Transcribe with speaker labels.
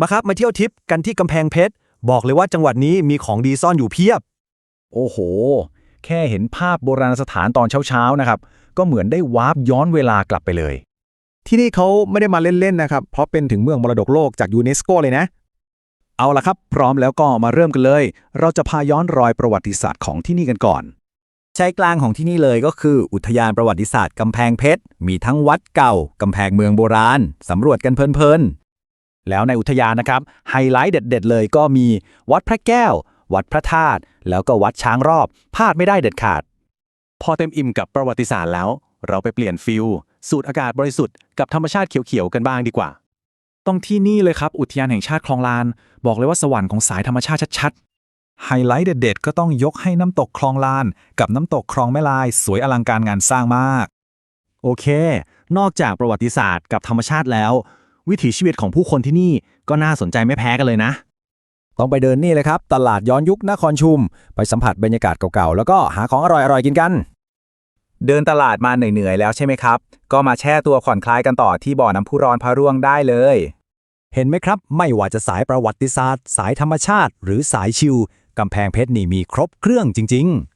Speaker 1: มาครับ มาเที่ยวทริปกันที่กำแพงเพชร บอกเลยว่าจังหวัดนี้มีของดีซ่อนอยู่เพียบ
Speaker 2: โอ้โห แค่เห็นภาพโบราณสถานตอนเช้าๆนะครับ ก็เหมือนได้วาร์ปย้อนเวลากลับไปเลย
Speaker 3: ที่นี่เขาไม่ได้มาเล่นๆนะครับ เพราะเป็นถึงเมืองมรดกโลกจากยูเนสโกเลยนะ
Speaker 2: เอาละครับ พร้อมแล้วก็มาเริ่มกันเลย เราจะพาย้อนรอยประวัติศาสตร์ของที่นี่กันก่อน
Speaker 1: ใจกลางของที่นี่เลยก็คือ อุทยานประวัติศาสตร์กำแพงเพชร มีทั้งวัดเก่า กำแพงเมืองโบราณ สำรวจกันเพลิน
Speaker 2: แล้วในอุทยานนะครับไฮไลท์เด็ด ๆ เลยก็มีวัดพระแก้ว วัดพระธาตุแล้วก็วัดช้างรอบพลาดไม่ได้เด็ดขาด
Speaker 4: พอเต็มอิ่มกับประวัติศาสตร์แล้ว เราไปเปลี่ยนฟิลสูดอากาศบริสุทธิ์กับธรรมชาติเขียวๆกันบ้างดีกว่า
Speaker 5: ต้องที่นี่เลยครับ อุทยานแห่งชาติคลองลาน บอกเลยว่าสวรรค์ของสายธรรมชาติชัดๆ
Speaker 6: ไฮไลท์เด็ด ๆ ก็ต้องยกให้น้ำตกคลองลาน กับน้ำตกคลองแม่ลาย สวยอลังการงานสร้างมาก
Speaker 1: โอเค นอกจากประวัติศาสตร์กับธรรมชาติแล้ว วิถีชีวิตของผู้คนที่นี่ก็น่าสนใจไม่แพ้กันเลยนะ ต้องไปเดินนี่เลยครับ ตลาดย้อนยุคนครชุม ไปสัมผัสบรรยากาศเก่าๆ แล้วก็หาของอร่อยๆ กินกัน
Speaker 7: เดินตลาดมาเหนื่อยๆ แล้วใช่ไหมครับ ก็มาแช่ตัวผ่อนคลายกันต่อที่บ่อน้ำพุร้อนพระร่วงได้เลย
Speaker 1: เห็นไหมครับ ไม่ว่าจะสายประวัติศาสตร์ สายธรรมชาติ หรือสายชิลกำแพงเพชรนี่มีครบเครื่องจริง ๆ